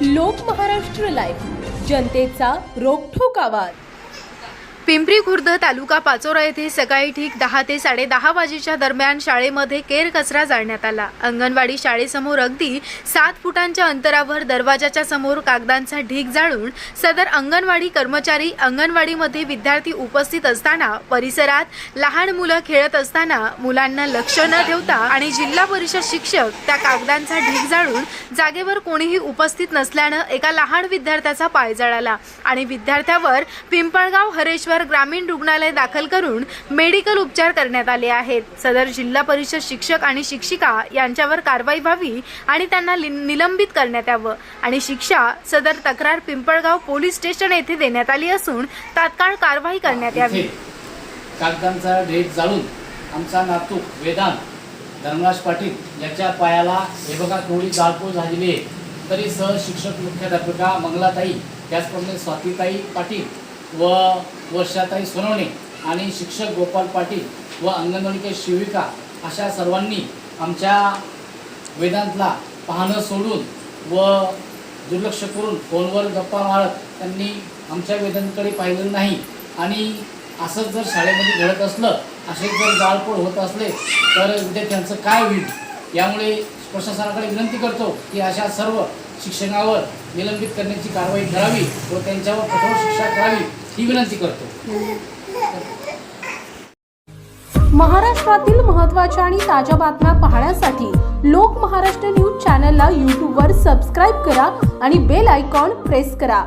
लोक महाराष्ट्र लाईव्ह जनतेचा रोखोक आवाज. पिंपरी खुर्द तालुका पाचोरा येथे सकाळी ठीक दहा ते साडेदहा वाजेच्या दरम्यान शाळेमध्ये केर कचरा जाळण्यात आला. अंगणवाडी शाळेसमोर अगदी सात फुटांच्या अंतरावर दरवाजाच्या समोर कागदांचा ढीग जाळून सदर अंगणवाडी कर्मचारी अंगणवाडीमध्ये विद्यार्थी उपस्थित असताना परिसरात लहान मुलं खेळत असताना मुलांना लक्ष न ठेवता आणि जिल्हा परिषद शिक्षक त्या कागदांचा ढीग जाळून जागेवर कोणीही उपस्थित नसल्यानं एका लहान विद्यार्थ्याचा पाय जळाला आणि विद्यार्थ्यावर पिंपळगाव हरेश्वर ग्रामीण रुग्णालय दाखल करून मेडिकल उपचार करण्यात आले आहेत. सदर जिल्हा परिषद शिक्षक आणि शिक्षिका यांच्यावर कारवाई व्हावी आणि त्यांना निलंबित करण्यात यावं. आणि शिक्षा सदर तक्रार पिंपळगाव पोलीस स्टेशन येथे देण्यात आली असून तात्काळ कारवाई करण्यात यावी. कागदांचा ढेक जाळून आमचा नातू वेदांत धर्मराज पाटील याच्या पायाला हे बघा थोडी जाळपोळ झालेली आहे. तरी सहशिक्षक मुख्याध्यापिका मंगलाताई त्याचप्रमाणे स्वातीताई पाटील व वर्षाताई सोनवणे आणि शिक्षक गोपाल पाटील व अंगणवाडीच्या शिविका अशा सर्वांनी आमच्या वेदांतला पाहणं सोडून व दुर्लक्ष करून फोनवर गप्पा मारत त्यांनी आमच्या वेदांकडे पाहिलं नाही. आणि असंच जर शाळेमध्ये घडत असलं असे जर जाळपोळ होत असले तर विद्यार्थ्यांचं काय होईल? यामुळे प्रशासनाकडे विनंती करतो की अशा सर्व शिक्षणावर निलंबित करण्याची कारवाई करावी व त्यांच्यावर कठोर शिक्षा करावी ही विनंती करतो. महाराष्ट्रातील महत्त्वाच्या आणि ताज्या बातम्या पाहण्यासाठी लोक महाराष्ट्र न्यूज चॅनलला यूट्यूबवर सबस्क्राईब करा आणि बेल आयकॉन प्रेस करा.